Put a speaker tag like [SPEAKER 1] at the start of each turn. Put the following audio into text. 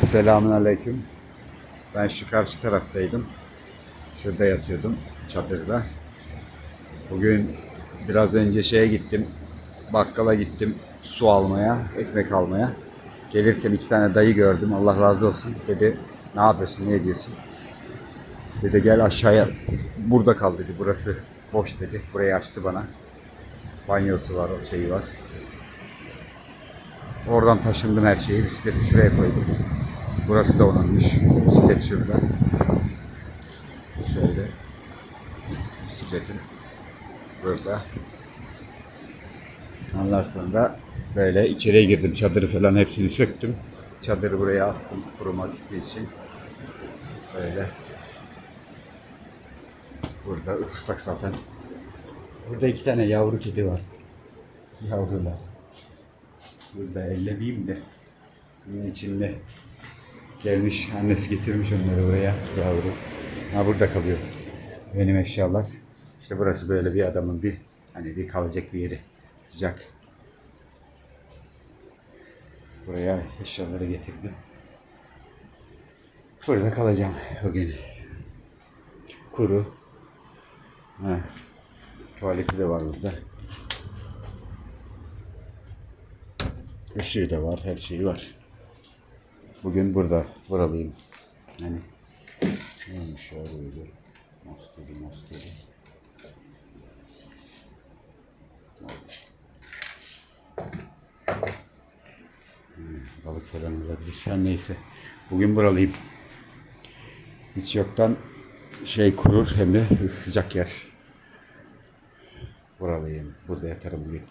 [SPEAKER 1] Selamun Aleyküm. Ben şu karşı taraftaydım. Şurada yatıyordum çadırda. Bugün biraz önce şeye gittim. Bakkala gittim su almaya, ekmek almaya. Gelirken iki tane dayı gördüm. Allah razı olsun. Dedi ne yapıyorsun, ne ediyorsun? Dedi gel aşağıya. Burada kal dedi. Burası boş dedi. Burayı açtı bana. Banyosu var, o şeyi var. Oradan taşındım her şeyi. Bisikleti şuraya koydum. Burası da onunmuş. Bisiklet şurada. Şöyle. Bisikletim burada. Ondan sonra böyle içeriye girdim. Çadırı falan hepsini söktüm. Çadırı buraya astım kuruması için. Böyle. Burada ıslak zaten. Burada iki tane yavru kedi var. Yavrular. Burada ellemeyeyim de. Bunun içinde gelmiş annesi getirmiş onları buraya yavru. Ha burada kalıyor. Benim eşyalar. İşte burası böyle bir adamın bir hani bir kalacak bir yeri. Sıcak. Buraya eşyaları getirdim. Burada kalacağım bugün. Kuru. Ha. Tuvaleti de var burada. Işığı da var, her şeyi var. Bugün burada, buralıyım. Yani neymiş ya böyle maskeli maskeli. Hmm, balık falan olabilir. Her neyse. Bugün buralıyım. Hiç yoktan şey kurur hem de sıcak yer. Buralıyım. Burada yatarım bugün.